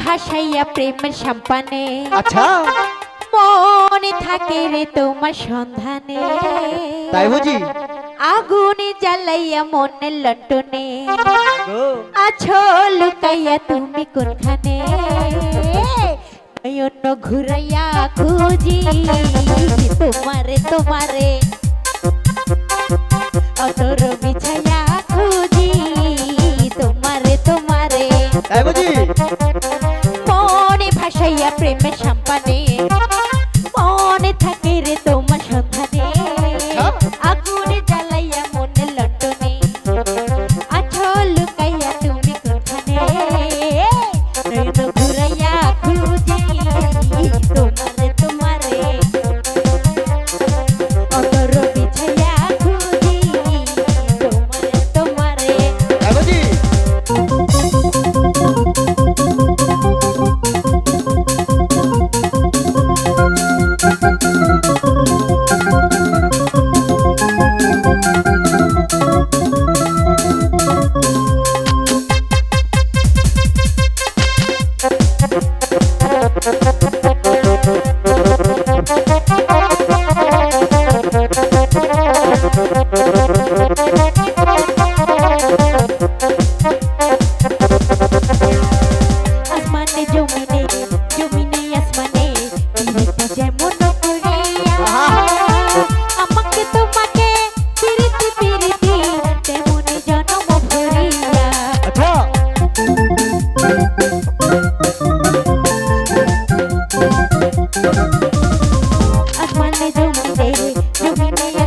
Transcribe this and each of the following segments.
ভাসাইয়া প্রেম সম্পানে। আচ্ছা। মনে থাকে রে তোমার সন্ধানে। তাই বুঝি? আগুনে জ্বালাইয়া মনে লটনে। আছো লুকাইয়া তুমি কোনখানে? অন্য ঘুরাইয়া খুঁজি তোমারে তোমারে। অতর প্রেমের সম্পানে me do my day. You beat me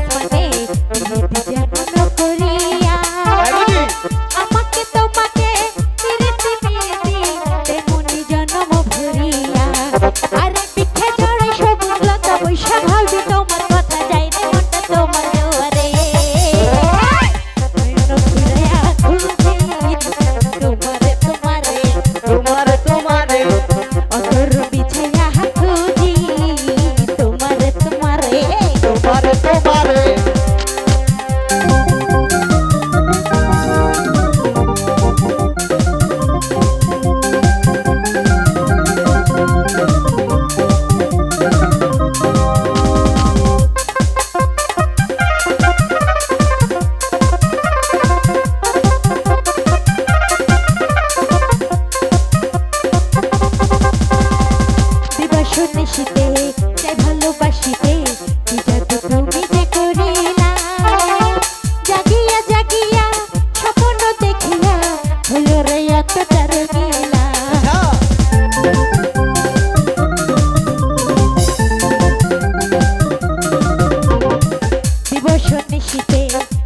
বাসিতে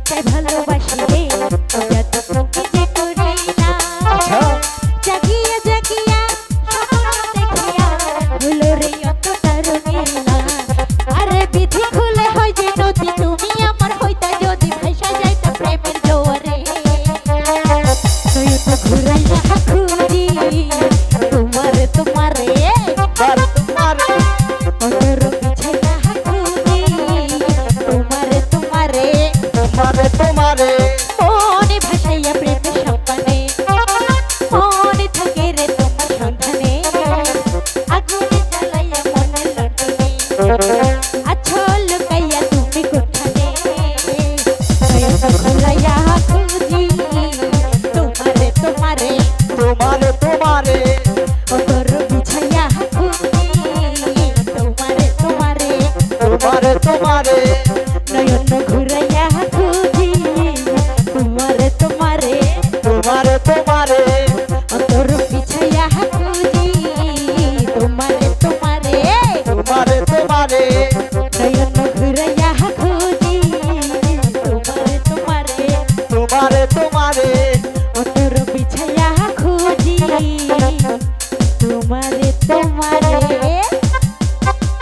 তাই ভালোবাসি রে তোমারে অতর বিছায়া খুঁজি। তোমারে তোমারে